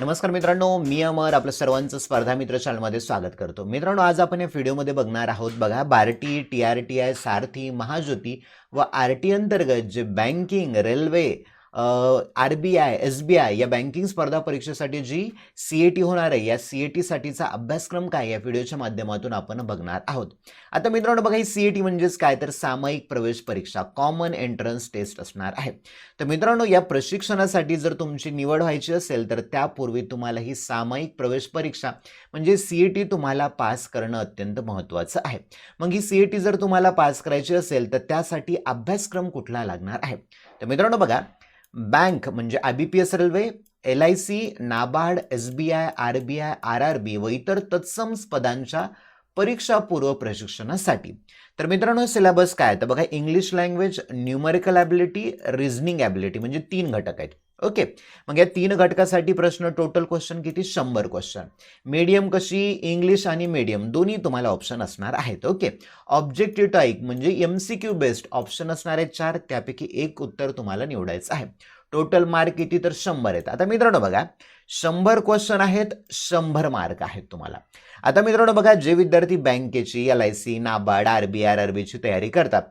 नमस्कार मित्रांनो मी अमर आपलं सर्वांचं स्पर्धा मित्र चॅनलमध्ये स्वागत करतो. मित्रांनो आज आपण या व्हिडिओमध्ये बघणार आहोत बघा Barti T R T I Sarthi Mahajyoti व आर टी अंतर्गत जे banking railway R B I S B I या बँकिंग स्पर्धा परीक्षेसाठी जी सी ए टी होणार आहे या सी ए टीसाठीचा अभ्यासक्रम काय या व्हिडिओच्या माध्यमातून आपण बघणार आहोत. आता मित्रांनो बघा ही सी ए टी म्हणजेच काय? तर सामायिक प्रवेश परीक्षा कॉमन एंट्रन्स टेस्ट असणार आहे. तर मित्रांनो या प्रशिक्षणासाठी जर तुमची निवड व्हायची असेल तर त्यापूर्वी तुम्हाला ही सामायिक प्रवेश परीक्षा म्हणजे सी ए टी तुम्हाला पास करणं अत्यंत महत्त्वाचं आहे. मग ही सी ए टी जर तुम्हाला पास करायची असेल तर त्यासाठी अभ्यासक्रम कुठला लागणार आहे? तर मित्रांनो बघा बँक म्हणजे I B P S railway L I C NABARD S B I R B I R R B व इतर तत्सम पदांच्या परीक्षापूर्व प्रशिक्षणासाठी. तर मित्रांनो सिलेबस काय तर बघा English language numerical ability reasoning ability म्हणजे तीन घटक आहेत. ओके. मग या तीन घटकासाठी प्रश्न टोटल क्वेश्चन किती? शंभर क्वेश्चन मीडियम कशी? इंग्लिश आणि मीडियम दोन्ही तुम्हाला ऑप्शन असणार आहेत. ओके. ऑब्जेक्टिव्ह टाईप म्हणजे M C Q based option असणारे चार त्यापैकी एक उत्तर तुम्हाला निवडायचं आहे. टोटल मार्क किती? तर शंभर आहेत. आता मित्रांनो बघा शंभर क्वेश्चन आहेत शंभर मार्क आहेत तुम्हाला. आता मित्रांनो बघा जे विद्यार्थी बँकेची L I C NABARD R B R R बीची तयारी करतात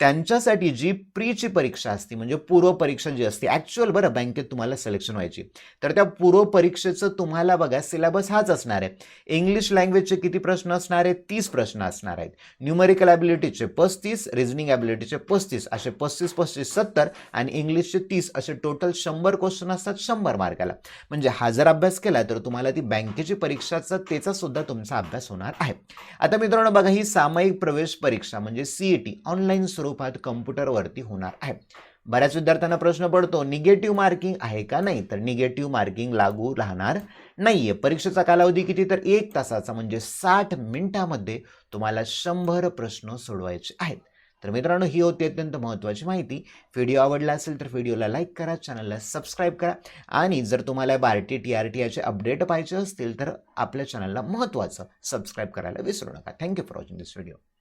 त्यांच्यासाठी जी प्रीची परीक्षा असते म्हणजे पूर्व परीक्षा जी असते ॲक्च्युअल बरं बँकेत तुम्हाला सिलेक्शन व्हायची. तर त्या पूर्व परीक्षेचं तुम्हाला बघा सिलेबस हाच असणार आहे. इंग्लिश लँग्वेजचे किती प्रश्न असणार आहेत? तीस प्रश्न असणार आहेत. न्यूमरिकल ॲबिलिटीचे पस्तीस रिझनिंग ॲबिलिटीचे पस्तीस असे पस्तीस पस्तीस सत्तर आणि इंग्लिशचे तीस असे टोटल शंभर क्वेश्चन असतात शंभर मार्काला. म्हणजे हा जर अभ्यास केला तर तुम्हाला ती बँकेची परीक्षाचा त्याचा सुद्धा तुमचा अभ्यास होणार आहे. आता मित्रांनो बघा ही सामायिक प्रवेश परीक्षा म्हणजे सी ऑनलाईन टी ऑनलाईन स्वरूपात कम्प्युटरवरती होणार आहे. बऱ्याच विद्यार्थ्यांना प्रश्न पडतो निगेटिव्ह मार्किंग आहे का नाही? तर निगेटिव्ह मार्किंग लागू राहणार नाहीये. परीक्षेचा कालावधी किती? तर एक तासाचा म्हणजे साठ मिनिटामध्ये तुम्हाला शंभर प्रश्न सोडवायचे आहेत. तर मित्रांनो ही होती अत्यंत महत्त्वाची माहिती. व्हिडिओ आवडला असेल तर व्हिडिओला लाईक करा चॅनलला सबस्क्राईब करा. आणि जर तुम्हाला बार्टी टी आर टी आयचे अपडेट पाहिजे असतील तर आपल्या चॅनलला महत्त्वाचं सबस्क्राईब करायला विसरू नका. Thank you for watching this video